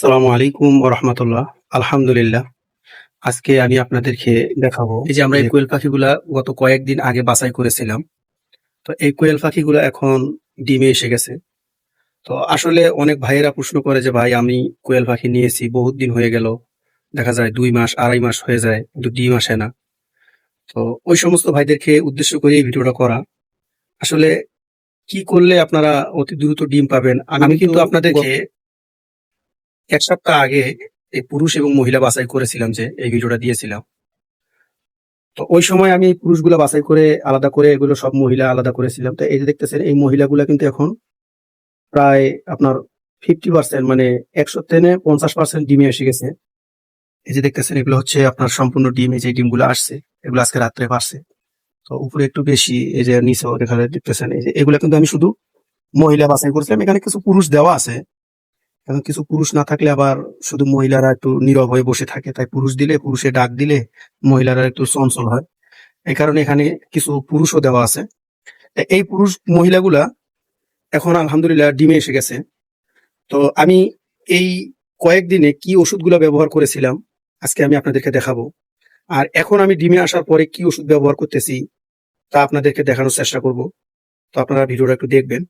সালামু আলাইকুম রহমতুল্লাহ আলহামদুলিল্লাহ। আজকে আমি আপনাদেরকে দেখাবো এই যে আমরা এই কোয়েল পাখিগুলা গত কয়েকদিন আগে বাছাই করেছিলাম। তো এই কোয়েল পাখিগুলা এখন ডিমে এসে গেছে। তো আসলে অনেক ভাইয়েরা প্রশ্ন করে যে ভাই আমি কোয়েল পাখি নিয়েছি বহুত দিন হয়ে গেল। দেখা যায় দুই মাস আড়াই মাস হয়ে যায় কিন্তু ডিম আসে না। তো ওই সমস্ত ভাইদেরকে উদ্দেশ্য করে এই ভিডিওটা করা। আসলে কি করলে আপনারা অতি দ্রুত ডিম পাবেন? আমি কিন্তু আপনাদেরকে এক সপ্তাহ আগে এই পুরুষ এবং মহিলা বাছাই করেছিলাম যে এই ভিডিওটা দিয়েছিলাম। তো ওই সময় আমি পুরুষগুলো বাছাই করে আলাদা করে এগুলো সব মহিলা আলাদা করেছিলাম। তো এই যে দেখতেছেন, এই মহিলাগুলা কিন্তু এখন প্রায় আপনার ফিফটি পার্সেন্ট মানে একশো টেনে পঞ্চাশ পার্সেন্ট ডিমে এসে গেছে। এই যে দেখতেছেন, এগুলো হচ্ছে আপনার সম্পূর্ণ ডিম যে ডিমগুলো আসছে, এগুলো আজকে রাত্রে পারছে তো উপরে একটু বেশি, এই যে নিচেও দেখা দেখতেছেন, এই যে এগুলো কিন্তু আমি শুধু মহিলা বাছাই করেছিলাম। এখানে কিছু পুরুষ দেওয়া আছে। এখন কিছু পুরুষ না থাকলে আবার শুধু মহিলারা একটু নীরব হয়ে বসে থাকে। তাই পুরুষ দিলে পুরুষে ডাক দিলে মহিলারা একটু চঞ্চল হয়। এই কারণে এখানে কিছু পুরুষও দেওয়া আছে। এই পুরুষ মহিলাগুলা এখন আলহামদুলিল্লাহ ডিমে এসে গেছে। তো আমি এই কয়েকদিনে কি ওষুধগুলো ব্যবহার করেছিলাম, আজকে আমি আপনাদেরকে দেখাবো। আর এখন আমি ডিমে আসার পরে কি ওষুধ ব্যবহার করতেছি, তা আপনাদেরকে দেখানোর চেষ্টা করব। তো আপনারা ভিডিওটা একটু দেখবেন।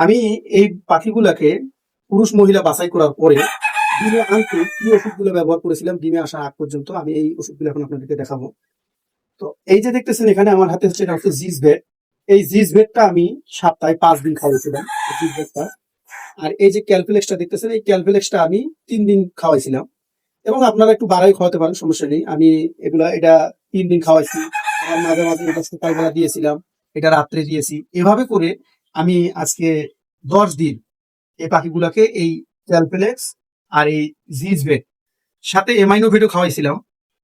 আমি এই পাখিগুলাকে পুরুষ মহিলা বাছাই করার পরে ডিমে আনতে কি ওষুধগুলো ব্যবহার করেছিলাম? ডিমে আসার আগ পর্যন্ত আমি এই ওষুধগুলো এখন আপনাদেরকে দেখাবো। তো এই যে দেখতেছেন এখানে আমার হাতে হচ্ছে এটা হচ্ছে জিস ভেট এই জিস ভেটটা আমি সপ্তাহে পাঁচ দিন খাওয়াইছিলাম জিস ভেটটা আর এই যে ক্যালকুলেক্সটা দেখতেছেন, এই ক্যালকুলেক্সটা আমি তিন দিন খাওয়াইছিলাম। এবং আপনারা একটু বাড়াই খাওয়াতে পারেন, সমস্যা নেই। আমি এগুলা, এটা তিন দিন খাওয়াইছি। মাঝে মাঝে এটা সকালবেলা দিয়েছিলাম, এটা রাত্রে দিয়েছি। এভাবে করে আমি আজকে দশ দিন এই পাখিগুলাকে এই ক্যালপেলেক্স আর এই জিজভেট সাথে এমাইনোভেটও খাওয়াইছিলাম।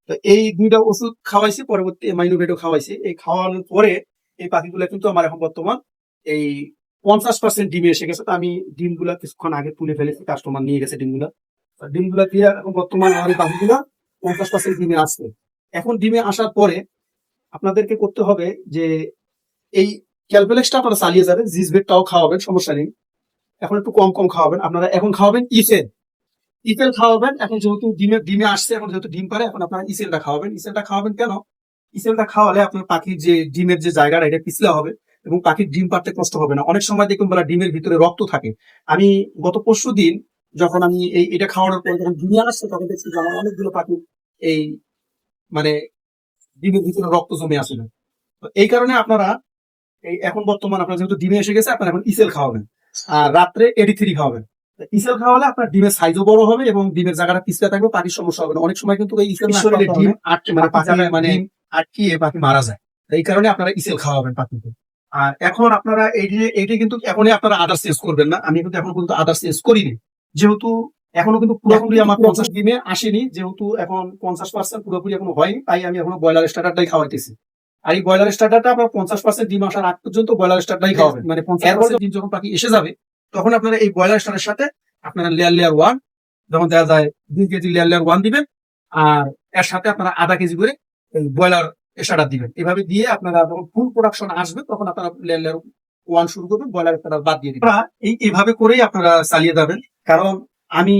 তো এই দুইটা ওষুধ খাওয়াইছি, পরবর্তী এমাইনোভেটও খাওয়াইছি। এই খাওয়ানোর পরে এই পাখিগুলো কিন্তু আমার এখন বর্তমান এই পঞ্চাশ পার্সেন্ট ডিমে এসে গেছে। তো আমি ডিমগুলা কিছুক্ষণ আগে তুলে ফেলেছি কাস্টমার নিয়ে গেছে ডিমগুলা। ডিমগুলা দিয়ে এখন বর্তমান আমার এই পাখিগুলা পঞ্চাশ পার্সেন্ট ডিমে আসছে। এখন ডিমে আসার পরে আপনাদেরকে করতে হবে যে এই ক্যালকুলেক্সটা আপনারা চালিয়ে যাবেন জিজবেটটাও খাওয়াবেন, সমস্যা নেই। এখন একটু কম কম খাওয়াবেন। আপনারা এখন খাওয়াবেন ইসেল। ইসেল খাওয়াবেন, এখন যেহেতু ডিমে ডিমে আসছে, এখন যেহেতু ডিম পারে এখন আপনারা ইসেলটা খাওয়াবেন। ইসেলটা খাওয়াবেন কেন? ইসেলটা খাওয়ালে আপনার পাখির যে ডিমের যে জায়গাটা, এটা পিছলা হবে এবং পাখির ডিম পারতে কষ্ট হবে না। অনেক সময় দেখুন বলা ডিমের ভিতরে রক্ত থাকে। আমি গত পরশু দিন যখন আমি এই এটা খাওয়ানোর পর যখন ডিমে আসছে, তখন দেখছি যে আমার অনেকগুলো পাখি এই মানে ডিমের ভিতরে রক্ত জমে আসে না তো এই কারণে আপনারা এই এখন বর্তমান আপনার যেহেতু ডিমে এসে গেছে আপনারা এখন ইসেল খাওয়াবেন। আর রাত্রে এডি থ্রি খাওয়াবেন ইসেল খাওয়ালে আপনার ডিমের সাইজও বড় হবে এবং ডিমের জায়গাটা পিছলে থাকবে পাখির সমস্যা হবে না। অনেক সময় কিন্তু এই ইসেল ডিম আটকে মানে মানে আটকিয়ে পাখি মারা যায়। এই কারণে আপনারা ইসেল খাওয়াবেন পাখিকে। আর এখন আপনারা এই এইটা কিন্তু এখনই আপনারা আদার চেঞ্জ করবেন না। আমি কিন্তু এখন কিন্তু আদার চেঞ্জ করিনি। যেহেতু এখনও কিন্তু পুরোপুরি আমার পঞ্চাশ ডিমে আসেনি যেহেতু এখন পঞ্চাশ পার্সেন্ট পুরোপুরি এখনও হয়নি তাই আমি এখনও ব্রয়লার স্টার্টারটাই খাওয়াইতেছি। আর এই ব্রয়লার স্টার্টারটা আপনার পঞ্চাশ পার্সেন্ট ডিম আসার আগ পর্যন্ত ব্রয়লার স্টারটাই খাওয়াবেন। মানে এরপরে ডিম যখন পাখি এসে যাবে তখন আপনারা এই ব্রয়লার স্টারের সাথে আপনারা লেয়ার লেয়ার ওয়ান যখন দেখা যায় দুই কেজি লেয়ার লেয়ার ওয়ান দিবেন আর এর সাথে আপনারা আধা কেজি করে এই ব্রয়লার স্টার্টার দিবেন। এভাবে দিয়ে আপনারা যখন ফুল প্রোডাকশন আসবে তখন আপনারা লেয়ার লেয়ার ওয়ান শুরু করবেন ব্রয়লার স্টার্টার বাদ দিয়ে দিবেন। এই এইভাবে করেই আপনারা চালিয়ে যাবেন। কারণ আমি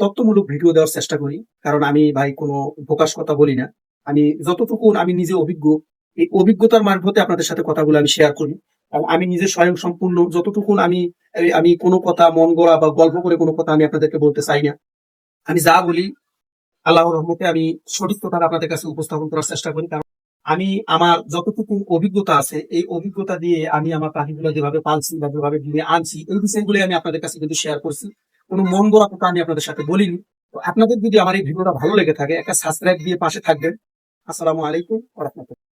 তথ্যমূলক ভিডিও দেওয়ার চেষ্টা করি। কারণ আমি ভাই কোনো প্রকাশ কথা বলি না। আমি যতটুকু আমি নিজে অভিজ্ঞ এই অভিজ্ঞতার মারফতে আপনাদের সাথে কথাগুলো আমি শেয়ার করি। আমি নিজে স্বয়ং সম্পূর্ণ যতটুকু আমি আমি কোনো কথা মন গড়া বা গল্প করে কোনো কথা আমি আপনাদেরকে বলতে চাই না। আমি যা বলি, আল্লাহর রহমতে আমি সঠিক কথা আপনাদের কাছে উপস্থাপন করার চেষ্টা করি। কারণ আমি আমার যতটুকু অভিজ্ঞতা আছে, এই অভিজ্ঞতা দিয়ে আমি আমার পাখিগুলো যেভাবে পালছি বা যেভাবে দিয়ে আনছি, এই বিষয়গুলো আমি আপনাদের কাছে কিন্তু শেয়ার করছি। কোনো মন গড়া কথা আমি আপনাদের সাথে বলিনি। তো আপনাদের যদি আমার এই ভিডিওটা ভালো লেগে থাকে, একটা সাবস্ক্রাইব দিয়ে পাশে থাকবেন। আসসালামু আলাইকুম রহমতুল্লাহ।